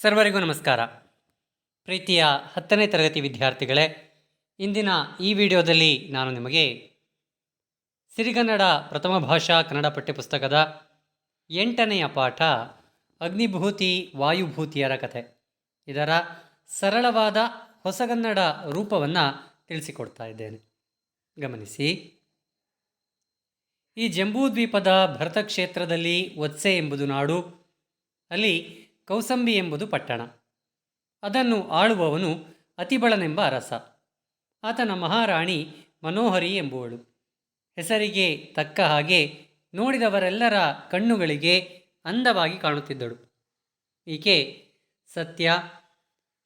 ಸರ್ವರಿಗೂ ನಮಸ್ಕಾರ. ಪ್ರೀತಿಯ ಹತ್ತನೇ ತರಗತಿ ವಿದ್ಯಾರ್ಥಿಗಳೇ, ಇಂದಿನ ಈ ವಿಡಿಯೋದಲ್ಲಿ ನಾನು ನಿಮಗೆ ಸಿರಿಗನ್ನಡ ಪ್ರಥಮ ಭಾಷಾ ಕನ್ನಡ ಪಠ್ಯಪುಸ್ತಕದ ಎಂಟನೆಯ ಪಾಠ ಅಗ್ನಿಭೂತಿ ವಾಯುಭೂತಿಯರ ಕಥೆ. ಇದರ ಸರಳವಾದ ಹೊಸಗನ್ನಡ ರೂಪವನ್ನು ತಿಳಿಸಿಕೊಡ್ತಾ ಇದ್ದೇನೆ. ಗಮನಿಸಿ. ಈ ಜಂಬೂದ್ವೀಪದ ಭರತಕ್ಷೇತ್ರದಲ್ಲಿ ಒತ್ಸೆ ಎಂಬುದು ನಾಡು, ಅಲ್ಲಿ ಕೌಸಂಬಿ ಎಂಬುದು ಪಟ್ಟಣ. ಅದನ್ನು ಆಳುವವನು ಅತಿಬಳನೆಂಬ ಅರಸ. ಆತನ ಮಹಾರಾಣಿ ಮನೋಹರಿ ಎಂಬುವಳು. ಹೆಸರಿಗೆ ತಕ್ಕ ಹಾಗೆ ನೋಡಿದವರೆಲ್ಲರ ಕಣ್ಣುಗಳಿಗೆ ಅಂದವಾಗಿ ಕಾಣುತ್ತಿದ್ದಳು. ಈಕೆ ಸತ್ಯ,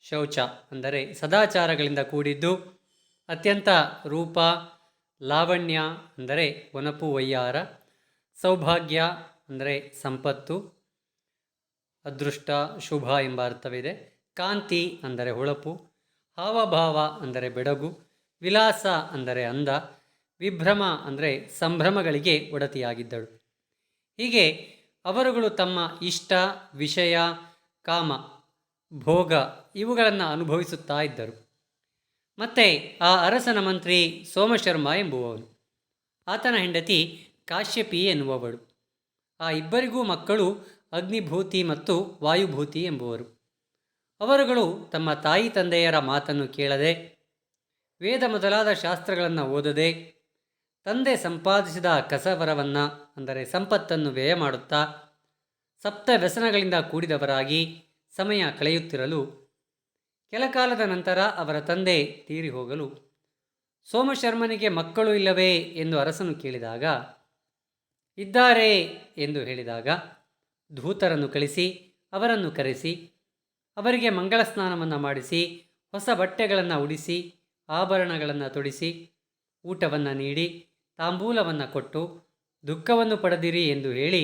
ಶೌಚ ಅಂದರೆ ಸದಾಚಾರಗಳಿಂದ ಕೂಡಿದ್ದು, ಅತ್ಯಂತ ರೂಪ, ಲಾವಣ್ಯ ಅಂದರೆ ಒನಪು ವಯ್ಯಾರ ಸೌಭಾಗ್ಯ ಅಂದರೆ ಸಂಪತ್ತು ಅದೃಷ್ಟ, ಶುಭ ಎಂಬ ಅರ್ಥವಿದೆ. ಕಾಂತಿ ಅಂದರೆ ಹೊಳಪು, ಹಾವಭಾವ ಅಂದರೆ ಬೆಡಗು, ವಿಲಾಸ ಅಂದರೆ ಅಂದ, ವಿಭ್ರಮ ಅಂದರೆ ಸಂಭ್ರಮಗಳಿಗೆ ಒಡತಿಯಾಗಿದ್ದಳು. ಹೀಗೆ ಅವರುಗಳು ತಮ್ಮ ಇಷ್ಟ, ವಿಷಯ, ಕಾಮ, ಭೋಗ ಇವುಗಳನ್ನು ಅನುಭವಿಸುತ್ತಾ ಇದ್ದರು. ಮತ್ತೆ ಆ ಅರಸನ ಮಂತ್ರಿ ಸೋಮಶರ್ಮ ಎಂಬುವವನು. ಆತನ ಹೆಂಡತಿ ಕಾಶ್ಯಪಿ ಎನ್ನುವವಳು. ಆ ಇಬ್ಬರಿಗೂ ಮಕ್ಕಳು ಅಗ್ನಿಭೂತಿ ಮತ್ತು ವಾಯುಭೂತಿ ಎಂಬುವರು. ಅವರುಗಳು ತಮ್ಮ ತಾಯಿ ತಂದೆಯರ ಮಾತನ್ನು ಕೇಳದೆ, ವೇದ ಮೊದಲಾದ ಶಾಸ್ತ್ರಗಳನ್ನು ಓದದೆ, ತಂದೆ ಸಂಪಾದಿಸಿದ ಕಸವರವನ್ನು ಅಂದರೆ ಸಂಪತ್ತನ್ನು ವ್ಯಯ ಮಾಡುತ್ತಾ, ಸಪ್ತ ವ್ಯಸನಗಳಿಂದ ಕೂಡಿದವರಾಗಿ ಸಮಯ ಕಳೆಯುತ್ತಿರಲು ಕೆಲಕಾಲದ ನಂತರ ಅವರ ತಂದೆ ತೀರಿ ಹೋಗಲು, ಸೋಮಶರ್ಮನಿಗೆ ಮಕ್ಕಳು ಇಲ್ಲವೇ ಎಂದು ಅರಸನು ಕೇಳಿದಾಗ, ಇದ್ದಾರೆ ಎಂದು ಹೇಳಿದಾಗ ಧೂತರನ್ನು ಕಳಿಸಿ, ಅವರನ್ನು ಕರೆಸಿ, ಅವರಿಗೆ ಮಂಗಳ ಸ್ನಾನವನ್ನು ಮಾಡಿಸಿ, ಹೊಸ ಬಟ್ಟೆಗಳನ್ನು ಉಡಿಸಿ, ಆಭರಣಗಳನ್ನು ತೊಡಿಸಿ, ಊಟವನ್ನು ನೀಡಿ, ತಾಂಬೂಲವನ್ನು ಕೊಟ್ಟು ದುಃಖವನ್ನು ಪಡೆದಿರಿ ಎಂದು ಹೇಳಿ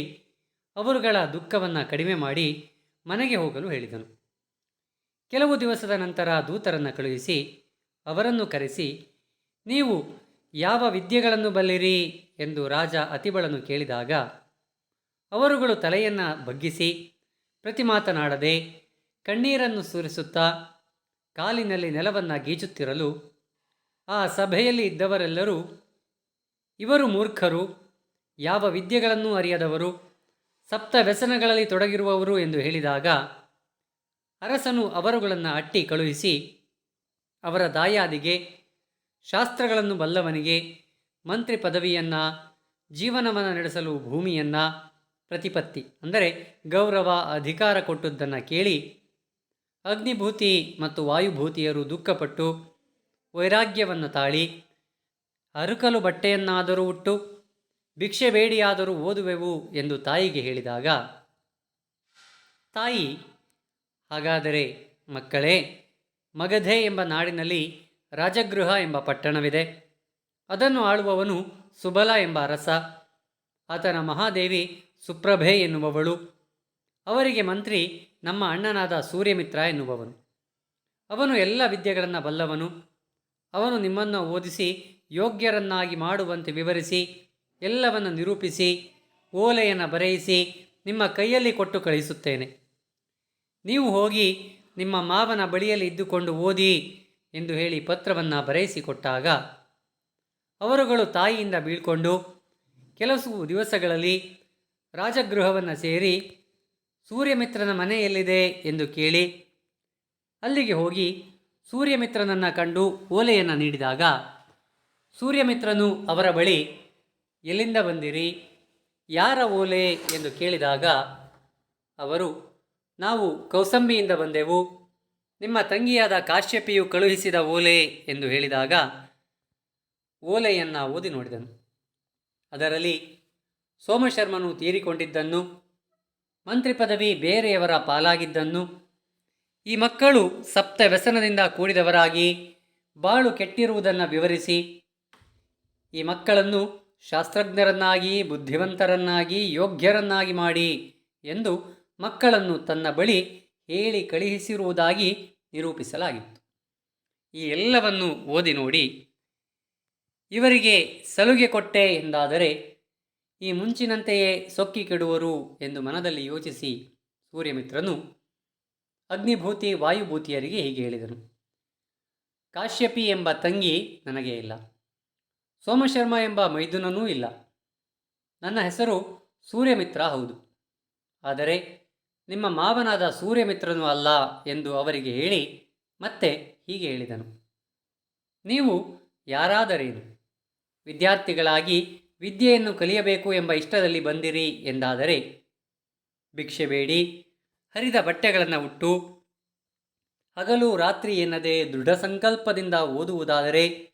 ಅವರುಗಳ ದುಃಖವನ್ನು ಕಡಿಮೆ ಮಾಡಿ ಮನೆಗೆ ಹೋಗಲು ಹೇಳಿದನು. ಕೆಲವು ದಿವಸದ ನಂತರ ದೂತರನ್ನು ಕಳುಹಿಸಿ ಅವರನ್ನು ಕರೆಸಿ, ನೀವು ಯಾವ ವಿದ್ಯೆಗಳನ್ನು ಬಲ್ಲಿರಿ ಎಂದು ರಾಜ ಅತಿಬಳನು ಕೇಳಿದಾಗ ಅವರುಗಳು ತಲೆಯನ್ನು ಬಗ್ಗಿಸಿ ಪ್ರತಿ ಮಾತನಾಡದೆ ಕಣ್ಣೀರನ್ನು ಸುರಿಸುತ್ತಾ ಕಾಲಿನಲ್ಲಿ ನೆಲವನ್ನು ಗೀಚುತ್ತಿರಲು ಆ ಸಭೆಯಲ್ಲಿ ಇದ್ದವರೆಲ್ಲರೂ ಇವರು ಮೂರ್ಖರು, ಯಾವ ವಿದ್ಯೆಗಳನ್ನೂ ಅರಿಯದವರು, ಸಪ್ತ ವ್ಯಸನಗಳಲ್ಲಿ ತೊಡಗಿರುವವರು ಎಂದು ಹೇಳಿದಾಗ ಅರಸನು ಅವರುಗಳನ್ನು ಅಟ್ಟಿ ಕಳುಹಿಸಿ ಅವರ ದಾಯಾದಿಗೆ, ಶಾಸ್ತ್ರಗಳನ್ನು ಬಲ್ಲವನಿಗೆ, ಮಂತ್ರಿ ಪದವಿಯನ್ನು ಜೀವನವನ್ನು ನಡೆಸಲು ಭೂಮಿಯನ್ನು ಪ್ರತಿಪತ್ತಿ. ಅಂದರೆ ಗೌರವ, ಅಧಿಕಾರ ಕೊಟ್ಟದ್ದನ್ನು ಕೇಳಿ ಅಗ್ನಿಭೂತಿ ಮತ್ತು ವಾಯುಭೂತಿಯರು ದುಃಖಪಟ್ಟು ವೈರಾಗ್ಯವನ್ನು ತಾಳಿ ಅರುಕಲು ಬಟ್ಟೆಯನ್ನಾದರೂ ಉಟ್ಟು ಭಿಕ್ಷೆ ಬೇಡಿಯಾದರೂ ಓದುವೆವು ಎಂದು ತಾಯಿಗೆ ಹೇಳಿದಾಗ, ತಾಯಿ, ಹಾಗಾದರೆ ಮಕ್ಕಳೇ, ಮಗಧೆ ಎಂಬ ನಾಡಿನಲ್ಲಿ ರಾಜಗೃಹ ಎಂಬ ಪಟ್ಟಣವಿದೆ. ಅದನ್ನು ಆಳುವವನು ಸುಬಲ ಎಂಬ ಅರಸ. ಆತನ ಮಹಾದೇವಿ ಸುಪ್ರಭೆ ಎನ್ನುವವಳು. ಅವರಿಗೆ ಮಂತ್ರಿ ನಮ್ಮ ಅಣ್ಣನಾದ ಸೂರ್ಯಮಿತ್ರ ಎನ್ನುವವನು. ಅವನು ಎಲ್ಲ ವಿದ್ಯೆಗಳನ್ನು ಬಲ್ಲವನು. ಅವನು ನಿಮ್ಮನ್ನು ಓದಿಸಿ, ಯೋಗ್ಯರನ್ನಾಗಿ ಮಾಡುವಂತೆ ವಿವರಿಸಿ, ಎಲ್ಲವನ್ನು ನಿರೂಪಿಸಿ, ಓಲೆಯನ್ನು ಬರೆಯಿಸಿ, ನಿಮ್ಮ ಕೈಯಲ್ಲಿ ಕೊಟ್ಟು ಕಳಿಸುತ್ತೇನೆ ನೀವು ಹೋಗಿ ನಿಮ್ಮ ಮಾವನ ಬಳಿಯಲ್ಲಿ ಇದ್ದುಕೊಂಡು ಓದಿ ಎಂದು ಹೇಳಿ ಪತ್ರವನ್ನು ಬರೆಯಿಸಿಕೊಟ್ಟಾಗ, ಅವರುಗಳು ತಾಯಿಯಿಂದ ಬೀಳ್ಕೊಂಡು ಕೆಲವು ದಿವಸಗಳಲ್ಲಿ ರಾಜಗೃಹವನ್ನು ಸೇರಿ ಸೂರ್ಯಮಿತ್ರನ ಮನೆ ಎಲ್ಲಿದೆ ಎಂದು ಕೇಳಿ ಅಲ್ಲಿಗೆ ಹೋಗಿ ಸೂರ್ಯಮಿತ್ರನನ್ನು ಕಂಡು ಓಲೆಯನ್ನು ನೀಡಿದಾಗ, ಸೂರ್ಯಮಿತ್ರನು ಅವರ ಬಳಿ ಎಲ್ಲಿಂದ ಬಂದಿರಿ? ಯಾರ ಓಲೆ? ಎಂದು ಕೇಳಿದಾಗ, ಅವರು, ನಾವು ಕೌಸಂಬಿಯಿಂದ ಬಂದೆವು. ನಿಮ್ಮ ತಂಗಿಯಾದ ಕಾಶ್ಯಪಿಯು ಕಳುಹಿಸಿದ ಓಲೆ? ಎಂದು ಹೇಳಿದಾಗ, ಓಲೆಯನ್ನು ಓದಿ ನೋಡಿದನು. ಅದರಲ್ಲಿ ಸೋಮಶರ್ಮನು ತೀರಿಕೊಂಡಿದ್ದನ್ನು, ಮಂತ್ರಿ ಪದವಿ ಬೇರೆಯವರ ಪಾಲಾಗಿದ್ದನ್ನು, ಈ ಮಕ್ಕಳು ಸಪ್ತ ವ್ಯಸನದಿಂದ ಕೂಡಿದವರಾಗಿ ಬಾಳು ಕೆಟ್ಟಿರುವುದನ್ನು ವಿವರಿಸಿ, ಈ ಮಕ್ಕಳನ್ನು ಶಾಸ್ತ್ರಜ್ಞರನ್ನಾಗಿ, ಬುದ್ಧಿವಂತರನ್ನಾಗಿ, ಯೋಗ್ಯರನ್ನಾಗಿ ಮಾಡಿ ಎಂದು ಮಕ್ಕಳನ್ನು ತನ್ನ ಬಳಿ ಹೇಳಿ ಕಳುಹಿಸಿರುವುದಾಗಿ ನಿರೂಪಿಸಲಾಗಿತ್ತು. ಈ ಎಲ್ಲವನ್ನು ಓದಿ ನೋಡಿ, ಇವರಿಗೆ ಸಲುಗೆ ಕೊಟ್ಟೆ ಎಂದಾದರೆ ಈ ಮುಂಚಿನಂತೆಯೇ ಸೊಕ್ಕಿ ಕೆಡುವರು ಎಂದು ಮನದಲ್ಲಿ ಯೋಚಿಸಿ ಸೂರ್ಯಮಿತ್ರನು ಅಗ್ನಿಭೂತಿ ವಾಯುಭೂತಿಯರಿಗೆ ಹೀಗೆ ಹೇಳಿದನು. ಕಾಶ್ಯಪಿ ಎಂಬ ತಂಗಿ ನನಗೆ ಇಲ್ಲ. ಸೋಮಶರ್ಮ ಎಂಬ ಮೈದುನನೂ ಇಲ್ಲ. ನನ್ನ ಹೆಸರು ಸೂರ್ಯಮಿತ್ರ ಹೌದು. ಆದರೆ ನಿಮ್ಮ ಮಾವನಾದ ಸೂರ್ಯಮಿತ್ರನು ಅಲ್ಲ ಎಂದು ಅವರಿಗೆ ಹೇಳಿ ಮತ್ತೆ ಹೀಗೆ ಹೇಳಿದನು. ನೀವು ಯಾರಾದರೇನು? ವಿದ್ಯಾರ್ಥಿಗಳಾಗಿ ವಿದ್ಯೆಯನ್ನು ಕಲಿಯಬೇಕು ಎಂಬ ಇಷ್ಟದಲ್ಲಿ ಬಂದಿರಿ ಎಂದಾದರೆ ಭಿಕ್ಷೆ ಬೇಡಿ, ಹರಿದ ಬಟ್ಟೆಗಳನ್ನು ಉಟ್ಟು, ಹಗಲು ರಾತ್ರಿ ಎನ್ನದೆ ದೃಢ ಸಂಕಲ್ಪದಿಂದ ಓದುವುದಾದರೆ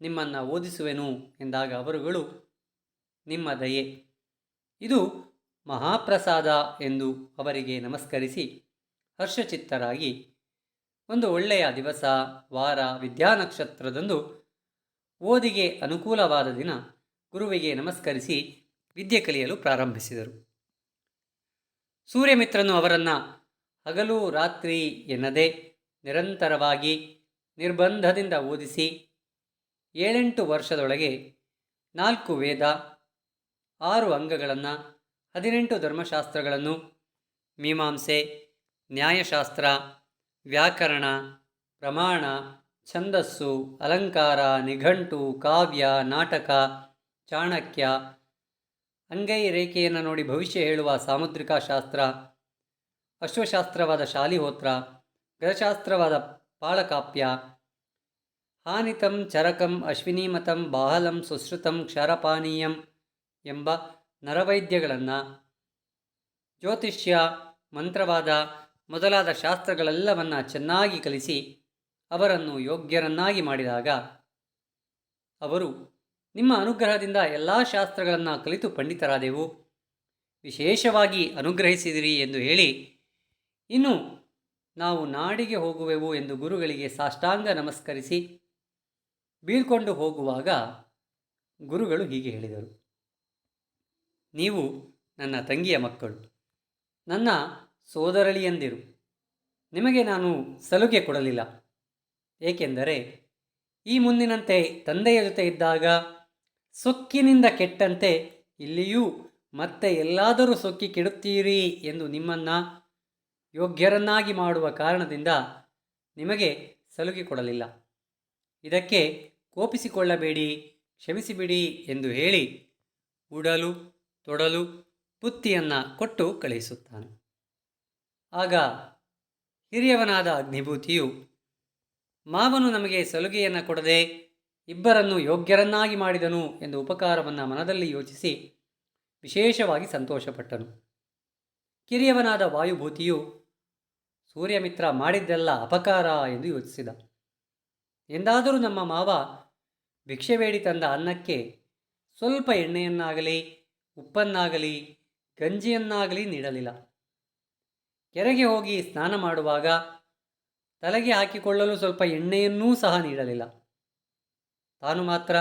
ನಿಮ್ಮನ್ನು ಓದಿಸುವೆನು ಎಂದಾಗ ಅವರುಗಳು, ನಿಮ್ಮ ದಯೆ. ಇದು ಮಹಾಪ್ರಸಾದ ಎಂದು ಅವರಿಗೆ ನಮಸ್ಕರಿಸಿ ಹರ್ಷಚಿತ್ತರಾಗಿ ಒಂದು ಒಳ್ಳೆಯ ದಿವಸ ವಾರ ವಿದ್ಯಾನಕ್ಷತ್ರದಂದು ಓದಿಗೆ ಅನುಕೂಲವಾದ ದಿನ ಗುರುವಿಗೆ ನಮಸ್ಕರಿಸಿ ವಿದ್ಯೆ ಕಲಿಯಲು ಪ್ರಾರಂಭಿಸಿದರು. ಸೂರ್ಯಮಿತ್ರನು ಅವರನ್ನು ಹಗಲು ರಾತ್ರಿ ಎನ್ನದೆ ನಿರಂತರವಾಗಿ ನಿರ್ಬಂಧದಿಂದ ಓದಿಸಿ ಏಳೆಂಟು ವರ್ಷದೊಳಗೆ ನಾಲ್ಕು ವೇದ, ಆರು ಅಂಗಗಳನ್ನು, ಹದಿನೆಂಟು ಧರ್ಮಶಾಸ್ತ್ರಗಳನ್ನು, ಮೀಮಾಂಸೆ, ನ್ಯಾಯಶಾಸ್ತ್ರ, ವ್ಯಾಕರಣ, ಪ್ರಮಾಣ, ಛಂದಸ್ಸು, ಅಲಂಕಾರ, ನಿಘಂಟು, ಕಾವ್ಯ, ನಾಟಕ ಚಾಣಕ್ಯ. ಅಂಗೈ ರೇಖೆಯನ್ನು ನೋಡಿ ಭವಿಷ್ಯ ಹೇಳುವ ಸಾಮುದ್ರಿಕ ಶಾಸ್ತ್ರ, ಅಶ್ವಶಾಸ್ತ್ರವಾದ ಶಾಲಿಹೋತ್ರ ಗ್ರಹಶಾಸ್ತ್ರವಾದ ಪಾಳಕಾಪ್ಯ. ಹಾನಿತಂ ಚರಕಂ ಅಶ್ವಿನಿಮತಂ ಬಾಹಲಂ ಸುಶ್ರುತಂ ಕ್ಷಾರಪಾನೀಯಂ ಎಂಬ ನರವೈದ್ಯಗಳನ್ನು ಜ್ಯೋತಿಷ್ಯ ಮಂತ್ರವಾದ ಮೊದಲಾದ ಶಾಸ್ತ್ರಗಳೆಲ್ಲವನ್ನು ಚೆನ್ನಾಗಿ ಕಲಿಸಿ ಅವರನ್ನು ಯೋಗ್ಯರನ್ನಾಗಿ ಮಾಡಿದಾಗ ಅವರು ನಿಮ್ಮ ಅನುಗ್ರಹದಿಂದ ಎಲ್ಲ ಶಾಸ್ತ್ರಗಳನ್ನು ಕಲಿತು ಪಂಡಿತರಾದೆವು. ವಿಶೇಷವಾಗಿ ಅನುಗ್ರಹಿಸಿದಿರಿ ಎಂದು ಹೇಳಿ, ಇನ್ನು ನಾವು ನಾಡಿಗೆ ಹೋಗುವೆವು ಎಂದು ಗುರುಗಳಿಗೆ ಸಾಷ್ಟಾಂಗ ನಮಸ್ಕರಿಸಿ ಬೀಳ್ಕೊಂಡು ಹೋಗುವಾಗ ಗುರುಗಳು ಹೀಗೆ ಹೇಳಿದರು. ನೀವು ನನ್ನ ತಂಗಿಯ ಮಕ್ಕಳು, ನನ್ನ ಸೋದರಳಿಯಂದಿರು ನಿಮಗೆ ನಾನು ಸಲುಗೆ ಕೊಡಲಿಲ್ಲ. ಏಕೆಂದರೆ ಈ ಮುಂದಿನಂತೆ ತಂದೆಯ ಜೊತೆ ಇದ್ದಾಗ ಸೊಕ್ಕಿನಿಂದ ಕೆಟ್ಟಂತೆ ಇಲ್ಲಿಯೂ ಮತ್ತೆ ಎಲ್ಲಾದರೂ ಸೊಕ್ಕಿ ಕೆಡುತ್ತೀರಿ ಎಂದು ನಿಮ್ಮನ್ನು ಯೋಗ್ಯರನ್ನಾಗಿ ಮಾಡುವ ಕಾರಣದಿಂದ ನಿಮಗೆ ಸಲುಗೆ ಕೊಡಲಿಲ್ಲ ಇದಕ್ಕೆ ಕೋಪಿಸಿಕೊಳ್ಳಬೇಡಿ, ಕ್ಷಮಿಸಿಬಿಡಿ ಎಂದು ಹೇಳಿ ಉಡಲು, ತೊಡಲು ಬುತ್ತಿಯನ್ನು ಕೊಟ್ಟು ಕಳುಹಿಸುತ್ತಾನೆ. ಆಗ ಹಿರಿಯವನಾದ ಅಗ್ನಿಭೂತಿಯು, ಮಾವನು ನಮಗೆ ಸಲುಗೆಯನ್ನು ಕೊಡದೆ ಇಬ್ಬರನ್ನು ಯೋಗ್ಯರನ್ನಾಗಿ ಮಾಡಿದನು ಎಂದು ಉಪಕಾರವನ್ನು ಮನದಲ್ಲಿ ಯೋಚಿಸಿ ವಿಶೇಷವಾಗಿ ಸಂತೋಷಪಟ್ಟನು. ಕಿರಿಯವನಾದ ವಾಯುಭೂತಿಯು, ಸೂರ್ಯಮಿತ್ರ ಮಾಡಿದ್ದೆಲ್ಲ ಅಪಕಾರ ಎಂದು ಯೋಚಿಸಿದ. ಎಂದಾದರೂ ನಮ್ಮ ಮಾವ ಭಿಕ್ಷೆ ಬೇಡಿ ತಂದ ಅನ್ನಕ್ಕೆ ಸ್ವಲ್ಪ ಎಣ್ಣೆಯನ್ನಾಗಲಿ, ಉಪ್ಪನ್ನಾಗಲಿ, ಗಂಜಿಯನ್ನಾಗಲಿ ನೀಡಲಿಲ್ಲ. ಕೆರೆಗೆ ಹೋಗಿ ಸ್ನಾನ ಮಾಡುವಾಗ ತಲೆಗೆ ಹಾಕಿಕೊಳ್ಳಲು ಸ್ವಲ್ಪ ಎಣ್ಣೆಯನ್ನೂ ಸಹ ನೀಡಲಿಲ್ಲ. ತಾನು ಮಾತ್ರ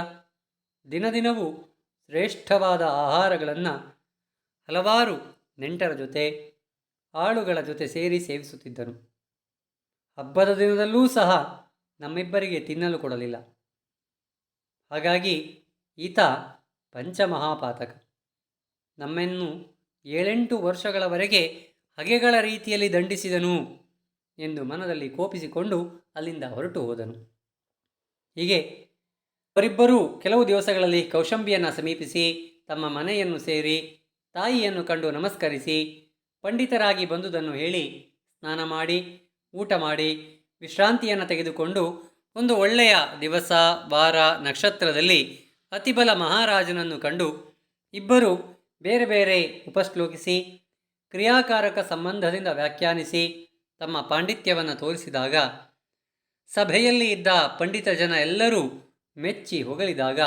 ದಿನದಿನವೂ ಶ್ರೇಷ್ಠವಾದ ಆಹಾರಗಳನ್ನು ಹಲವಾರು ನೆಂಟರ ಜೊತೆ, ಆಳುಗಳ ಜೊತೆ ಸೇರಿ ಸೇವಿಸುತ್ತಿದ್ದನು ಹಬ್ಬದ ದಿನದಲ್ಲೂ ಸಹ ನಮ್ಮಿಬ್ಬರಿಗೆ ತಿನ್ನಲು ಕೊಡಲಿಲ್ಲ. ಹಾಗಾಗಿ ಈತ ಪಂಚಮಹಾಪಾತಕ. ನಮ್ಮನ್ನು ಏಳೆಂಟು ವರ್ಷಗಳವರೆಗೆ ಹಗೆಗಳ ರೀತಿಯಲ್ಲಿ ದಂಡಿಸಿದನು ಎಂದು ಮನದಲ್ಲಿ ಕೋಪಿಸಿಕೊಂಡು ಅಲ್ಲಿಂದ ಹೊರಟು ಹೋದನು. ಹೀಗೆ ಅವರಿಬ್ಬರೂ ಕೆಲವು ದಿವಸಗಳಲ್ಲಿ ಕೌಶಂಬಿಯನ್ನು ಸಮೀಪಿಸಿ ತಮ್ಮ ಮನೆಯನ್ನು ಸೇರಿ ತಾಯಿಯನ್ನು ಕಂಡು ನಮಸ್ಕರಿಸಿ ಪಂಡಿತರಾಗಿ ಬಂದುದನ್ನು ಹೇಳಿ ಸ್ನಾನ ಮಾಡಿ, ಊಟ ಮಾಡಿ, ವಿಶ್ರಾಂತಿಯನ್ನು ತೆಗೆದುಕೊಂಡು ಒಂದು ಒಳ್ಳೆಯ ದಿವಸ, ವಾರ, ನಕ್ಷತ್ರದಲ್ಲಿ ಅತಿಬಲ ಮಹಾರಾಜನನ್ನು ಕಂಡು ಇಬ್ಬರು ಬೇರೆ ಬೇರೆ ಉಪಶ್ಲೋಕಿಸಿ, ಕ್ರಿಯಾಕಾರಕ ಸಂಬಂಧದಿಂದ ವ್ಯಾಖ್ಯಾನಿಸಿ ತಮ್ಮ ಪಾಂಡಿತ್ಯವನ್ನು ತೋರಿಸಿದಾಗ ಸಭೆಯಲ್ಲಿ ಇದ್ದ ಪಂಡಿತ ಜನ ಎಲ್ಲರೂ ಮೆಚ್ಚಿ ಹೊಗಳಿದಾಗ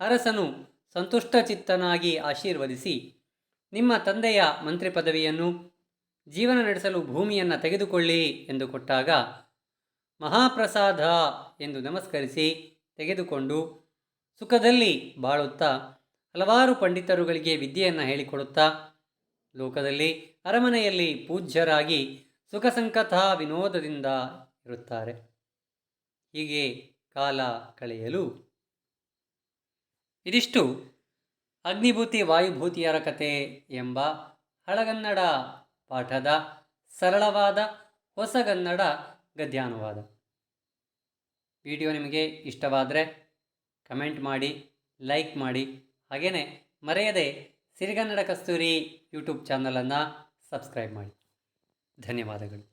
ಅರಸನು ಸಂತುಷ್ಟಚಿತ್ತನಾಗಿ ಆಶೀರ್ವದಿಸಿ, ನಿಮ್ಮ ತಂದೆಯ ಮಂತ್ರಿ ಪದವಿಯನ್ನು ಜೀವನ ನಡೆಸಲು ಭೂಮಿಯನ್ನು ತೆಗೆದುಕೊಳ್ಳಿ ಎಂದು ಕೊಟ್ಟಾಗ ಮಹಾಪ್ರಸಾದ ಎಂದು ನಮಸ್ಕರಿಸಿ ತೆಗೆದುಕೊಂಡು ಸುಖದಲ್ಲಿ ಬಾಳುತ್ತಾ ಹಲವಾರು ಪಂಡಿತರುಗಳಿಗೆ ವಿದ್ಯೆಯನ್ನು ಹೇಳಿಕೊಡುತ್ತಾ ಲೋಕದಲ್ಲಿ ಅರಮನೆಯಲ್ಲಿ ಪೂಜ್ಯರಾಗಿ ಸುಖ ಸಂಕಥ ವಿನೋದದಿಂದ ಇರುತ್ತಾರೆ. ಹೀಗೆ ಕಾಲ ಕಳೆಯಲು. ಇದಿಷ್ಟು ಅಗ್ನಿಭೂತಿ ವಾಯುಭೂತಿಯರ ಕತೆ ಎಂಬ ಹಳಗನ್ನಡ ಪಾಠದ ಸರಳವಾದ ಹೊಸಗನ್ನಡ ಗದ್ಯಾನುವಾದ. ವಿಡಿಯೋ ನಿಮಗೆ ಇಷ್ಟವಾದರೆ ಕಮೆಂಟ್ ಮಾಡಿ, ಲೈಕ್ ಮಾಡಿ ಹಾಗೆಯೇ ಮರೆಯದೆ ಸಿರಿಗನ್ನಡ ಕಸ್ತೂರಿ ಯೂಟ್ಯೂಬ್ ಚಾನಲನ್ನು ಸಬ್ಸ್ಕ್ರೈಬ್ ಮಾಡಿ. ಧನ್ಯವಾದಗಳು.